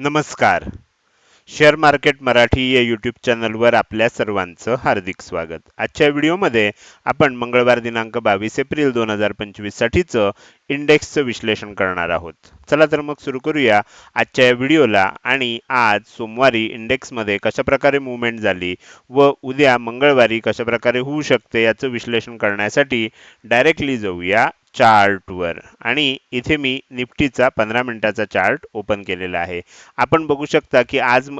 नमस्कार. Share market Marathi या YouTube चॅनलवर आपल्या सर्वांचं हार्दिक स्वागत. आजच्या व्हिडिओमध्ये आपण मंगळवार दिनांक बावीस एप्रिल दोन हजार पंचवीससाठीचं इंडेक्सचं विश्लेषण करणार आहोत. चला तर मग सुरू करूया आजच्या या व्हिडिओला आणि आज सोमवारी इंडेक्समध्ये कशाप्रकारे मुवमेंट झाली व उद्या मंगळवारी कशा प्रकारे होऊ शकते याचं विश्लेषण करण्यासाठी डायरेक्टली जाऊया चार्टवर आणि इथे मी निफ्टीचा पंधरा मिनिटाचा चार्ट ओपन केलेला आहे. आपण बघू शकता की आज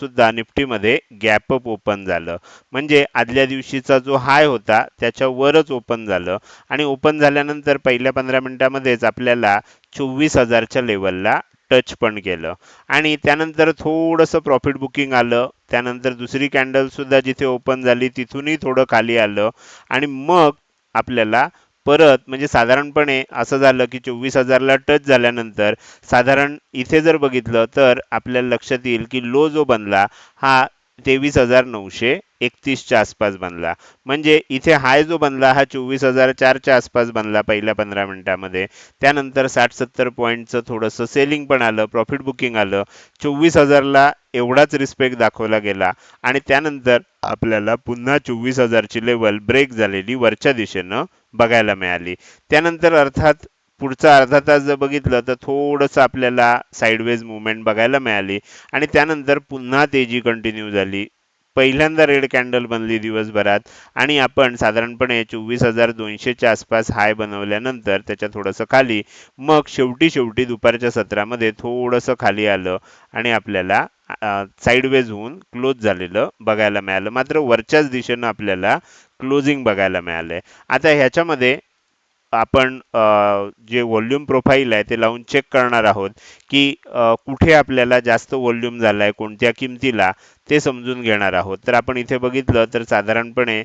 सुद्धा निफ्टीमध्ये गॅपअप ओपन झालं. म्हणजे आदल्या दिवशीचा जो हाय होता त्याच्यावरच ओपन झालं. आणि ओपन झाल्यानंतर पहिल्या पंधरा मिनिटामध्येच आपल्याला चोवीस हजारच्या लेवलला टच पण केलं. आणि त्यानंतर थोडंसं प्रॉफिट बुकिंग आलं. त्यानंतर दुसरी कॅन्डल सुद्धा जिथे ओपन झाली तिथूनही थोडं खाली आलं. आणि मग आपल्याला परत म्हणजे साधारणपणे असं झालं की चोवीस हजारला टच झाल्यानंतर साधारण इथे जर बघितलं तर आपल्याला लक्षात येईल की लो जो बनला हा तेवीस हजार नऊशे एकतीसच्या आसपास बनला. म्हणजे इथे हाय जो बनला हा चोवीस हजार चारच्या आसपास बनला पहिल्या पंधरा मिनिटामध्ये. त्यानंतर साठ सत्तर पॉईंटचं थोडंसं सेलिंग पण आलं प्रॉफिट बुकिंग आलं. चोवीस हजारला एवढाच रिस्पेक्ट दाखवला गेला आणि त्यानंतर आपल्याला पुन्हा चोवीस हजारची लेवल ब्रेक झालेली वरच्या दिशेनं बघायला मिळाली. त्यानंतर अर्थात पुढचा अर्धा तास जर बघितलं तर थोडंसं आपल्याला साईडवेज मुवमेंट बघायला मिळाली. आणि त्यानंतर पुन्हा तेजी कंटिन्यू झाली. पहिल्यांदा रेड कॅन्डल बनली दिवसभरात. आणि आपण साधारणपणे चोवीस हजार दोनशेच्या आसपास हाय बनवल्यानंतर त्याच्या थोडंसं खाली मग शेवटी शेवटी दुपारच्या सत्रामध्ये थोडंसं खाली आलं आणि आपल्याला साईडवेज होऊन क्लोज झालेलं बघायला मिळालं. मात्र वरच्याच दिशेनं आपल्याला क्लोजिंग बघायला मिळालंय. आता ह्याच्यामध्ये आपण जे व्हॉल्यूम प्रोफाईल आहे ते लावून चेक करणार आहोत की कुठे आपल्याला जास्त व्हॉल्यूम झालाय कोणत्या किमतीला ते समजून घेणार आहोत. तर आपण इथे बघितलं तर साधारणपणे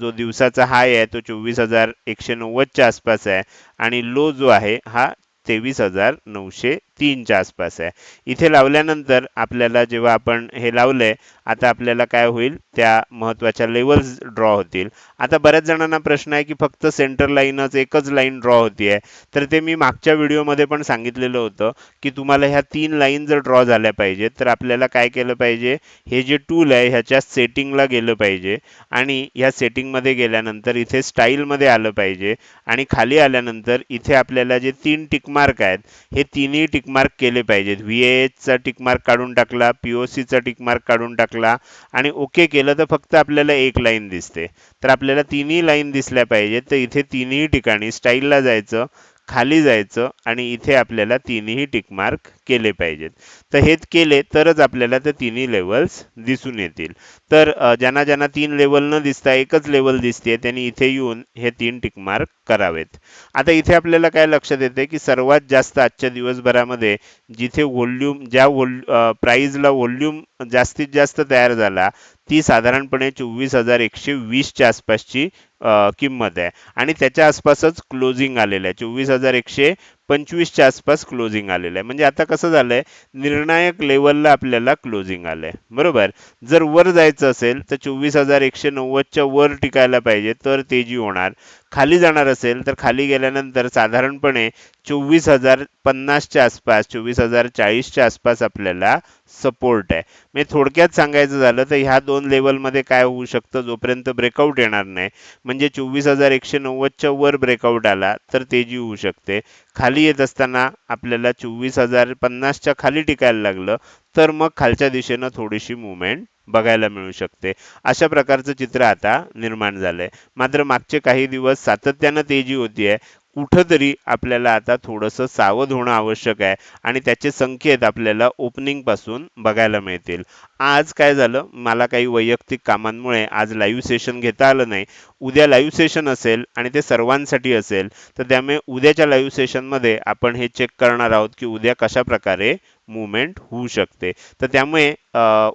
जो दिवसाचा हाय आहे तो चोवीस हजार एकशे नव्वदच्या आसपास आहे आणि लो जो आहे हा तेवीस हजार नऊशे तीनच्या आसपास आहे. इथे लावल्यानंतर आपल्याला जेव्हा आपण हे लावलंय आता आपल्याला काय होईल? त्या महत्त्वाच्या लेवल्स ड्रॉ होतील. आता बऱ्याच जणांना प्रश्न आहे की फक्त सेंटर लाईनच एकच लाईन ड्रॉ होतीये. तर ते मी मागच्या व्हिडिओमध्ये पण सांगितलेलं होतं की तुम्हाला ह्या तीन लाईन जर ड्रॉ झाल्या पाहिजेत तर आपल्याला काय केलं पाहिजे? हे जे टूल आहे ह्याच्या सेटिंगला गेलं पाहिजे. आणि ह्या सेटिंगमध्ये गेल्यानंतर इथे स्टाईलमध्ये आलं पाहिजे. आणि खाली आल्यानंतर इथे आपल्याला जे तीन टिकमार्क आहेत हे तिन्ही टिकमार्क केले पाहिजेत. व्ही एचचा टिकमार्क काढून टाकला पी ओ सीचा टिकमार्क काढून टाकला आणि ओके केलं तर फक्त आपल्याला एक लाईन दिसते. तर आपल्याला तिन्ही लाईन दिसल्या पाहिजेत. तर इथे तिन्ही ठिकाणी स्टाईलला जायचं. खाली जायचं आणि इथे आपल्याला तिन्ही टिकमार्क केले पाहिजेत. तर हे केले तरच आपल्याला ते तिन्ही लेवल्स दिसून येतील. तर ज्यांना ज्यांना तीन लेवल न दिसता एकच लेवल दिसते त्यांनी इथे येऊन हे तीन टिकमार्क करावेत. आता इथे आपल्याला काय लक्षात येते की सर्वात जास्त आजच्या दिवसभरामध्ये जिथे व्हॉल्यूम ज्या व्हॉल प्राईजला व्हॉल्यूम जास्तीत जास्त तयार झाला ती साधारणपणे चोवीस हजार एकशे वीसच्या आसपासची किंमत आहे. आणि त्याच्या आसपासच क्लोजिंग आलेलं आहे. चोवीस हजार एकशे पंचवीसच्या आसपास क्लोजिंग आलेलं आहे. म्हणजे आता कसं झालंय? निर्णायक लेवलला आपल्याला क्लोजिंग आलंय. बरोबर? जर वर जायचं असेल तर चोवीस हजार एकशे नव्वदच्या वर टिकायला पाहिजे तर तेजी होणार. खाली जाणार असेल तर खाली गेल्यानंतर साधारणपणे चोवीस हजार पन्नासच्या आसपास चोवीस हजार चाळीसच्या आसपास आपल्याला सपोर्ट आहे. म्हणजे थोडक्यात सांगायचं झालं तर ह्या दोन लेवलमध्ये काय होऊ शकतं जोपर्यंत ब्रेकआउट येणार नाही. म्हणजे चोवीस हजार एकशे नव्वदच्या वर ब्रेकआउट आला तर तेजी होऊ शकते. खाली येत असताना आपल्याला चोवीस हजार पन्नासच्या खाली टिकायला लागलं तर मग खालच्या दिशेनं थोडीशी मुवमेंट बघायला मिळू शकते. अशा प्रकारचं चित्र आता निर्माण झालंय. मात्र मागचे काही दिवस सातत्यानं तेजी होतीये. कुठंतरी आपल्याला आता थोडंसं सावध होणं आवश्यक आहे आणि त्याचे संकेत आपल्याला ओपनिंगपासून बघायला मिळतील. आज काय झालं? मला काही वैयक्तिक कामांमुळे आज लाईव्ह सेशन घेता आलं नाही. उद्या लाईव्ह सेशन असेल आणि ते सर्वांसाठी असेल तर त्यामुळे उद्याच्या लाईव्ह सेशनमध्ये आपण हे चेक करणार आहोत की उद्या कशा प्रकारे मुवमेंट होऊ शकते. तर त्यामुळे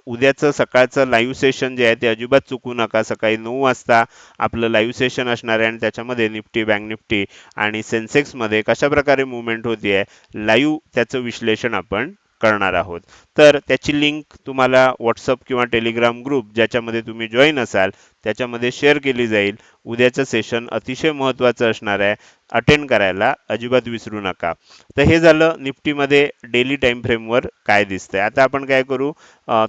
उद्याचं सकाळचं लाईव्ह सेशन जे आहे ते अजिबात चुकू नका. सकाळी नऊ वाजता आपलं लाईव्ह सेशन असणार आहे आणि त्याच्यामध्ये निफ्टी बँक निफ्टी आणि सेन्सेक्समध्ये कशा प्रकारे मुवमेंट होती आहे लाईव्ह त्याचं विश्लेषण आपण करणार आहोत. तर त्याची लिंक तुम्हाला व्हॉट्सअप किंवा टेलिग्राम ग्रुप ज्याच्यामध्ये तुम्ही जॉईन असाल त्याच्यामध्ये शेअर केली जाईल. उद्याचं सेशन अतिशय महत्त्वाचं असणार आहे. अटेंड करायला अजिबात विसरू नका. तर हे झालं निफ्टीमध्ये डेली टाईम फ्रेमवर काय दिसतंय. आता आपण काय करू?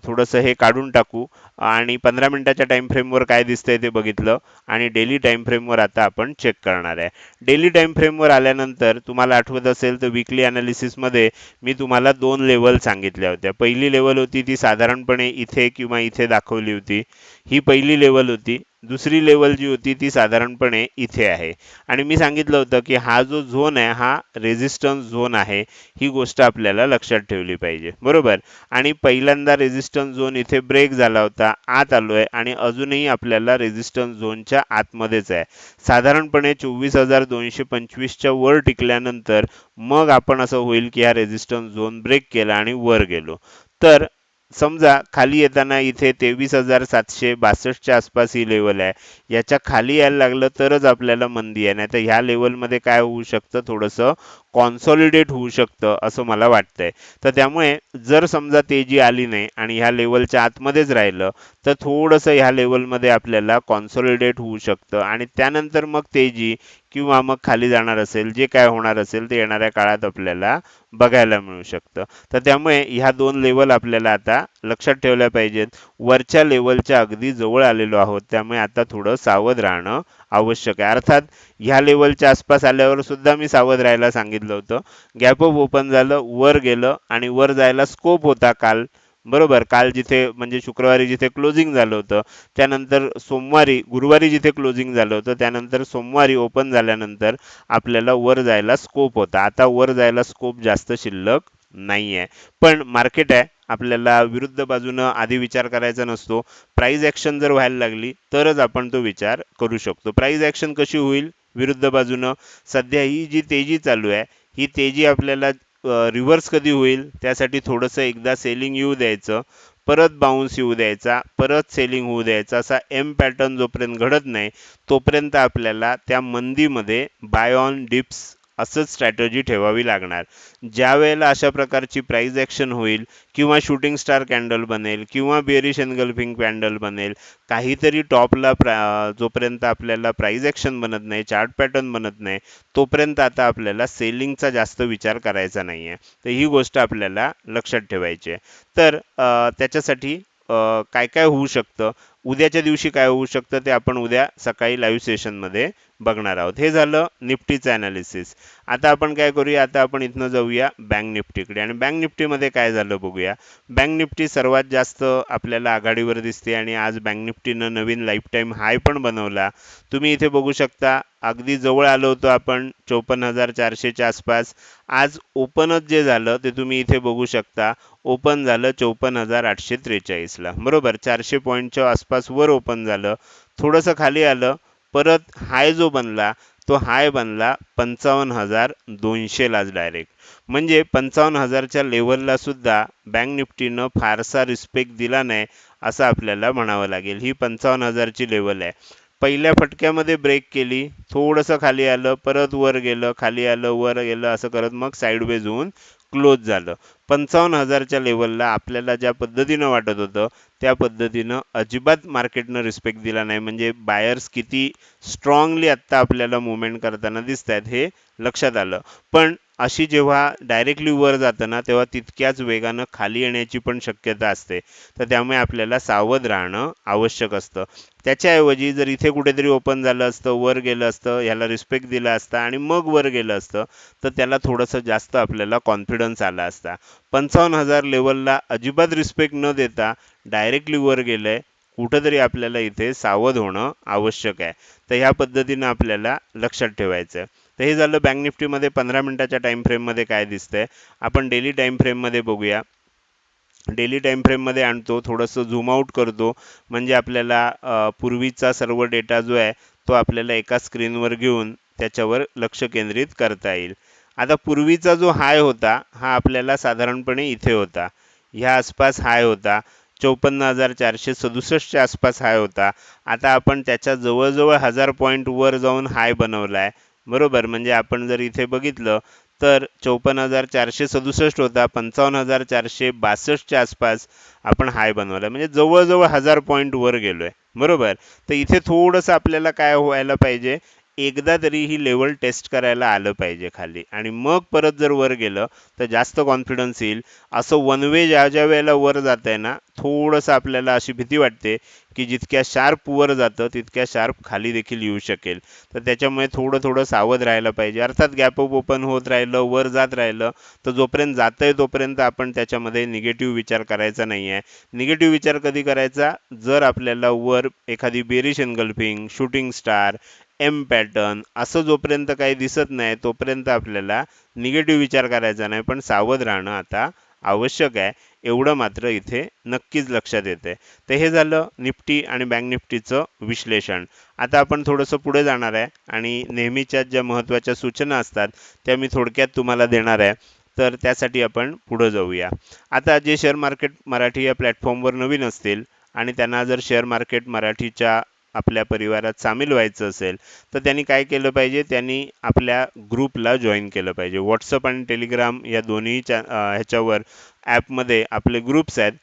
थोडंसं हे काढून टाकू. आणि पंधरा मिनिटाच्या टाईम फ्रेमवर काय दिसतंय ते बघितलं. आणि डेली टाईम फ्रेमवर आता आपण चेक करणार आहे. डेली टाईम फ्रेमवर आल्यानंतर तुम्हाला आठवत असेल तर विकली अनालिसिसमध्ये मी तुम्हाला दोन लेवल सांगितल्या होत्या. पहिली लेवल होती ती साधारणपणे इथे किंवा इथे दाखवली होती. ही पहिली लेवल होती. दुसरी लेवल जी होती ती साधारणपणे इथे आहे. आणि मी सांगितलं होतं की हा जो झोन आहे हा रेझिस्टन्स झोन आहे ही गोष्ट आपल्याला लक्षात ठेवली पाहिजे. बरोबर? आणि पहिल्यांदा रेझिस्टन्स झोन इथे ब्रेक झाला होता आत आलोय आणि अजूनही आपल्याला रेझिस्टन्स झोनच्या आतमध्येच आहे. साधारणपणे चोवीस हजार दोनशे पंचवीसच्या वर टिकल्यानंतर मग आपण असं होईल की हा रेझिस्टन्स झोन ब्रेक केला आणि वर गेलो. तर समजा खाली येताना इथे तेवीस हजार सातशे बासष्टच्या आसपास ही लेवल आहे. याच्या खाली यायला लागलं तरच आपल्याला मंदी आहे. नाही तर ह्या लेवलमध्ये काय होऊ शकतं? थोडंसं कॉन्सॉलिडेट होऊ शकतं असं मला वाटतंय. तर त्यामुळे जर समजा तेजी आली नाही आणि ह्या लेवलच्या आतमध्येच राहिलं तर थोडंसं ह्या लेवलमध्ये आपल्याला कॉन्सॉलिडेट होऊ शकतं. आणि त्यानंतर मग तेजी किंवा मग खाली जाणार असेल जे काय होणार असेल ते येणाऱ्या काळात आपल्याला बघायला मिळू शकतं. तर त्यामुळे ह्या दोन लेवल आपल्याला आता लक्षात ठेवल्या पाहिजेत. वरच्या लेवलच्या अगदी जवळ आलेलो आहोत. त्यामुळे आता थोडं सावध राहणं आवश्यक आहे. अर्थात ह्या लेवलच्या आसपास आल्यावर सुद्धा मी सावध राहायला सांगितलं होतं. गॅप अप ओपन झालं वर गेलं आणि वर जायला स्कोप होता काल. बरोबर? काल जिथे म्हणजे शुक्रवारी जिथे क्लोजिंग झालं होतं त्यानंतर सोमवारी गुरुवारी जिथे क्लोजिंग झालं होतं त्यानंतर सोमवारी ओपन झाल्यानंतर आपल्याला वर जायला स्कोप होता. आता वर जायला स्कोप जास्त शिल्लक नाही आहे पण मार्केट आहे. आपल्याला विरुद्ध बाजूनं आधी विचार करायचा नसतो. प्राईज ॲक्शन जर व्हायला लागली तरच आपण तो विचार करू शकतो. प्राईज ॲक्शन कशी होईल? विरुद्ध बाजूनं. सध्या ही जी तेजी चालू आहे ही तेजी आपल्याला रिव्हर्स कधी होईल? त्यासाठी थोडंसं एकदा सेलिंग येऊ द्यायचं. परत बाउन्स येऊ द्यायचा. परत सेलिंग होऊ द्यायचा. असा एम पॅटर्न जोपर्यंत घडत नाही तोपर्यंत आपल्याला त्या मंदीमध्ये बाय ऑन डिप्स असंच स्ट्रॅटजी ठेवावी लागणार. ज्या वेळेला अशा प्रकारची प्राईज ॲक्शन होईल किंवा शूटिंग स्टार कॅन्डल बनेल किंवा बेरिश एनगल्फिंग कॅन्डल बनेल काहीतरी टॉपला प्रा जोपर्यंत आपल्याला प्राईज ॲक्शन बनत नाही चार्ट पॅटर्न बनत नाही तोपर्यंत आता आपल्याला सेलिंगचा जास्त विचार करायचा नाही आहे तर ही गोष्ट आपल्याला लक्षात ठेवायची आहे. तर त्याच्यासाठी काय काय होऊ शकतं? उद्याच्या दिवशी काय होऊ शकतं ते आपण उद्या सकाळी लाईव्ह सेशनमध्ये बघणार आहोत. हे झालं निफ्टीचं ॲनालिसिस आता आपण काय करूया? आता आपण इथनं जाऊया बँक निफ्टीकडे. आणि बँक निफ्टीमध्ये काय झालं बघूया? बँक निफ्टी सर्वात जास्त आपल्याला आघाडीवर दिसते आणि आज बँक निफ्टीनं नवीन लाईफ टाईम हाय पण बनवला. तुम्ही इथे बघू शकता अगदी जवळ आलो होतो आपण चौपन्न हजार चारशेच्या आसपास. आज ओपनच जे झालं ते तुम्ही इथे बघू शकता. ओपन झालं चौपन्न हजार आठशे त्रेचाळीसला बरोबर? चारशे पॉईंटच्या आसपास वर ओपन झालं थोडंसं खाली आलं परत हाय जो बनला तो हाय बनला पंचावन्न हजार दोनशेलाच डायरेक्ट म्हणजे पंचावन्न हजारच्या लेवलला सुद्धा बँक निफ्टीनं फारसा रिस्पेक्ट दिला नाही असं आपल्याला म्हणावं लागेल. ही पंचावन्न हजारची लेवल आहे. पहिल्या फटक्यामध्ये ब्रेक केली थोडंसं खाली आलं परत वर गेलं खाली आलं वर गेलं असं करत मग साईडवेज होऊन क्लोज झालं. पंचावन्न हजारच्या लेवलला आपल्याला ज्या पद्धतीनं वाटत होतं त्या पद्धतीनं अजिबात मार्केटनं रिस्पेक्ट दिला नाही. म्हणजे बायर्स किती स्ट्रॉंगली आत्ता आपल्याला मुवमेंट करताना दिसत आहेत हे लक्षात आलं. पण अशी जेव्हा डायरेक्टली वर जातं ना तेव्हा तितक्याच वेगानं खाली येण्याची पण शक्यता असते. तर त्यामुळे आपल्याला सावध राहणं आवश्यक असतं. त्याच्याऐवजी जर इथे कुठेतरी ओपन झालं असतं वर गेलं असतं ह्याला रिस्पेक्ट दिला असता आणि मग वर गेलं असतं तर त्याला थोडंसं जास्त आपल्याला कॉन्फिडन्स आला असता. पंचावन्न हजार लेवलला अजिबात रिस्पेक्ट न देता डायरेक्टली वर गेलंय. कुठंतरी आपल्याला इथे सावध होणं आवश्यक आहे. तर ह्या पद्धतीनं आपल्याला लक्षात ठेवायचं तर हे झालं बँक निफ्टीमध्ये पंधरा मिनिटाच्या टाइम फ्रेममध्ये काय दिसतंय. आपण डेली टाइम फ्रेममध्ये बघूया. डेली टाइम फ्रेममध्ये आणतो थोडंसं झूम आउट करतो. म्हणजे आपल्याला पूर्वीचा सर्व डेटा जो आहे तो आपल्याला एका स्क्रीनवर घेऊन त्याच्यावर लक्ष केंद्रित करता येईल. आता पूर्वीचा जो हाय होता हा आपल्याला साधारणपणे इथे होता. ह्या आसपास हाय होता. चौपन्न हजार चारशे सदुसष्टच्या आसपास हाय होता. आता आपण त्याच्या जवळजवळ हजार पॉईंट वर जाऊन हाय बनवलाय. बरोबर? म्हणजे आपण जर इथे बघितलं तर चौपन्न हजार चारशे सदुसष्ट होता पंचावन्न हजार चारशे बासष्टच्या आसपास आपण हाय बनवला म्हणजे जवळजवळ हजार पॉईंट वर गेलोय. बरोबर? तर इथे थोडंसं आपल्याला काय व्हायला पाहिजे? एकदा तरी ही लेवल टेस्ट करायला आलं पाहिजे खाली. आणि मग परत जर वर गेलं तर जास्त कॉन्फिडन्स येईल. असं वन वे ज्या ज्या वेळेला वर जात आहे ना थोडंसं आपल्याला अशी भीती वाटते की जितक्या शार्प वर जातं तितक्या शार्प खाली देखील येऊ शकेल. तर त्याच्यामुळे थोडं थोडं सावध राहायला पाहिजे. अर्थात गॅप अप ओपन होत राहिलं वर जात राहिलं तर जोपर्यंत जातंय तोपर्यंत आपण त्याच्यामध्ये निगेटिव्ह विचार करायचा नाही आहे निगेटिव्ह विचार कधी करायचा? जर आपल्याला वर एखादी bearish engulfing shooting star M pattern असं जोपर्यंत काही दिसत नाही तोपर्यंत आपल्याला निगेटिव्ह विचार करायचा नाही. पण सावध राहणं आता आवश्यक आहे. एवढं मात्र इथे नक्कीच लक्षात येते. तर हे झालं निफ्टी आणि बँक निफ्टीचं विश्लेषण. आता आपण थोडंसं पुढे जाणार आहे आणि नेहमीच्या ज्या महत्त्वाच्या सूचना असतात त्या मी थोडक्यात तुम्हाला देणार आहे. तर त्यासाठी आपण पुढं जाऊया. आता जे शेअर मार्केट मराठी या प्लॅटफॉर्मवर नवीन असतील आणि त्यांना जर शेअर मार्केट मराठीच्या आपल्या परिवारात सामील व्हायचं असेल तर त्यांनी काय केलं पाहिजे? त्यांनी आपल्या ग्रुपला जॉईन केलं पाहिजे. व्हॉट्सअप आणि टेलिग्राम या दोन्हीच्या ह्याच्यावर ॲपमध्ये आपले ग्रुप्स आहेत.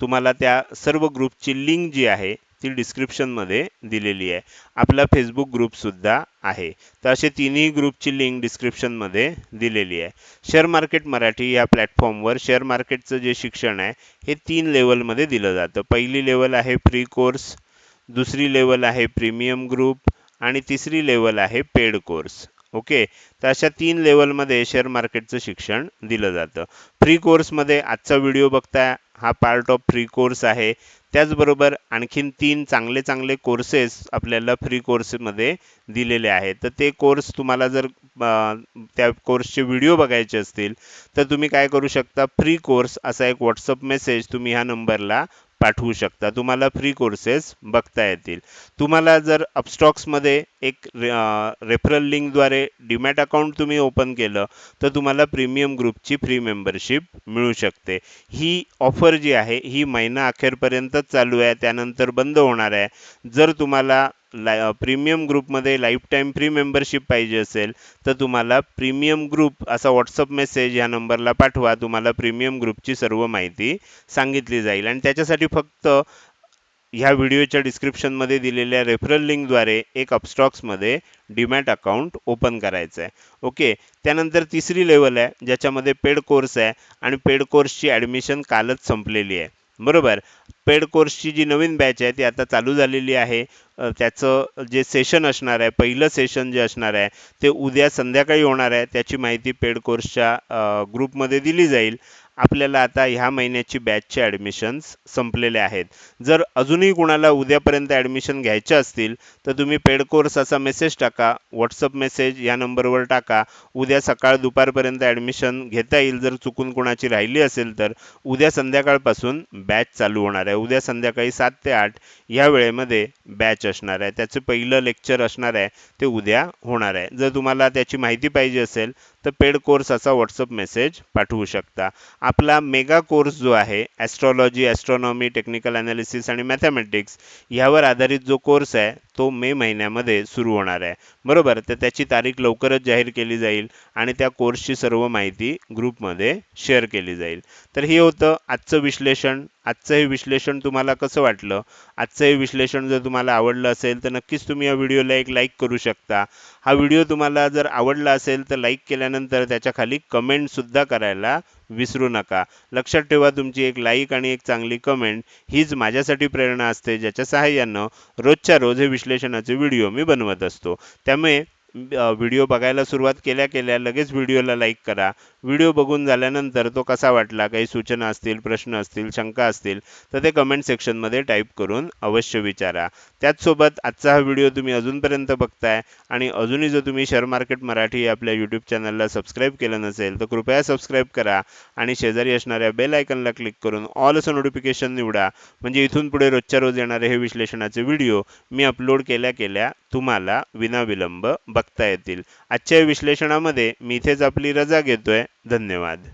तुम्हाला त्या सर्व ग्रुपची लिंक जी आहे ती डिस्क्रिप्शनमध्ये दिलेली आहे. आपला फेसबुक ग्रुपसुद्धा आहे. तर असे तिन्ही ग्रुपची लिंक डिस्क्रिप्शनमध्ये दिलेली आहे. शेअर मार्केट मराठी या प्लॅटफॉर्मवर शेअर मार्केटचं जे शिक्षण आहे हे तीन लेवलमध्ये दिलं जातं. पहिली लेवल आहे फ्री कोर्स दुसरी लेवल आहे प्रीमियम ग्रुप आणि तिसरी लेवल आहे पेड कोर्स ओके तर अशा तीन लेवलमध्ये शेअर मार्केटचं शिक्षण दिलं जातं. फ्री कोर्समध्ये आजचा व्हिडिओ बघताय. हा पार्ट ऑफ फ्री कोर्स आहे. त्याचबरोबर आणखीन तीन चांगले चांगले कोर्सेस आपल्याला फ्री कोर्समध्ये दिलेले आहेत. तर ते कोर्स तुम्हाला जर त्या कोर्सचे व्हिडिओ बघायचे असतील तर तुम्ही काय करू शकता? फ्री कोर्स असा एक व्हॉट्सअप मेसेज तुम्ही ह्या नंबरला पाठवू शकता. तुम्हाला फ्री कोर्सेस बघता येतील. तुम्हाला जर अपस्टॉक्समध्ये एक रे रेफरल लिंकद्वारे डीमॅट अकाउंट तुम्ही ओपन केलं तर तुम्हाला प्रीमियम ग्रुपची फ्री मेंबरशिप मिळू शकते. ही ऑफर जी आहे ही महिना अखेरपर्यंतच चालू आहे. त्यानंतर बंद होणार आहे. जर तुम्हाला ला प्रीमियम ग्रुपमध्ये लाईफ टाईम फ्री मेंबरशिप पाहिजे असेल तर तुम्हाला प्रीमियम ग्रुप असा व्हॉट्सअप मेसेज या नंबरला पाठवा. तुम्हाला प्रीमियम ग्रुपची सर्व माहिती सांगितली जाईल. आणि त्याच्यासाठी फक्त ह्या व्हिडिओच्या डिस्क्रिप्शनमध्ये दिलेल्या रेफरल लिंकद्वारे एक अपस्टॉक्समध्ये डीमॅट अकाउंट ओपन करायचं आहे ओके त्यानंतर तिसरी लेवल आहे ज्याच्यामध्ये पेड कोर्स आहे आणि पेड कोर्सची ॲडमिशन कालच संपलेली आहे. बरोबर? पेड कोर्सची जी नवीन बॅच आहे ती आता चालू झालेली आहे. त्याचं जे सेशन असणार आहे पहिलं सेशन जे असणार आहे ते उद्या संध्याकाळी होणार आहे त्याची माहिती पेड कोर्सच्या ग्रुपमध्ये दिली जाईल. आपल्याला आता ह्या महिन्याची बॅचचे ॲडमिशन्स संपलेले आहेत. जर अजूनही कुणाला उद्यापर्यंत ॲडमिशन घ्यायचे असतील तर तुम्ही पेड कोर्स असा मेसेज टाका व्हॉट्सअप मेसेज या नंबरवर टाका. उद्या सकाळ दुपारपर्यंत ॲडमिशन घेता येईल जर चुकून कुणाची राहिली असेल तर. उद्या संध्याकाळपासून बॅच चालू होणार आहे. उद्या संध्याकाळी सात ते आठ या वेळेमध्ये बॅच असणार आहे. त्याचं पहिलं लेक्चर असणार आहे ते उद्या होणार आहे. जर तुम्हाला त्याची माहिती पाहिजे असेल तर पेड कोर्स असा व्हॉट्सअप मेसेज पाठवू शकता. आपला मेगा कोर्स जो आहे ॲस्ट्रॉलॉजी ॲस्ट्रॉनॉमी टेक्निकल ॲनालिसिस आणि मॅथमॅटिक्स ह्यावर आधारित जो कोर्स आहे तो मे महिन्यामध्ये सुरू होणार आहे. बरोबर? तर त्याची तारीख लवकरच जाहीर केली जाईल आणि त्या कोर्सची सर्व माहिती ग्रुपमध्ये शेअर केली जाईल. तर हे होतं आजचं विश्लेषण. आजचं हे विश्लेषण तुम्हाला कसं वाटलं? आजचं हे विश्लेषण जर तुम्हाला आवडलं असेल तर नक्कीच तुम्ही या व्हिडिओला एक लाईक करू शकता. हा व्हिडिओ तुम्हाला जर आवडला असेल तर लाईक केल्यानंतर त्याच्याखाली कमेंटसुद्धा करायला विसरू नका. लक्षात ठेवा तुमची एक लाईक आणि एक चांगली कमेंट हीच माझ्यासाठी प्रेरणा असते ज्याच्या सहाय्यानं रोजच्या रोज हे विश्लेषणाचे व्हिडिओ मी बनवत असतो. त्यामुळे व्हिडिओ बघायला सुरुवात केल्या केल्या लगेच व्हिडिओला लाईक करा. व्हिडिओ बघून झाल्यानंतर तो कसा वाटला? काही सूचना असतील प्रश्न असतील शंका असतील तर ते कमेंट सेक्शनमध्ये टाईप करून अवश्य विचारा. त्याचसोबत आजचा हा व्हिडिओ तुम्ही अजूनपर्यंत बघताय आणि अजूनही जर तुम्ही शेअर मार्केट मराठी आपल्या यूट्यूब चॅनलला सबस्क्राईब केलं नसेल तर कृपया सबस्क्राईब करा आणि शेजारी असणाऱ्या बेल आयकनला क्लिक करून ऑल असं नोटिफिकेशन निवडा. म्हणजे इथून पुढे रोजच्या रोज येणारे हे विश्लेषणाचे व्हिडिओ मी अपलोड केल्या केल्या तुम्हाला विनाविलंब बघता येतील. आजच्या विश्लेषणामध्ये मी इथेच आपली रजा घेतोय. धन्यवाद.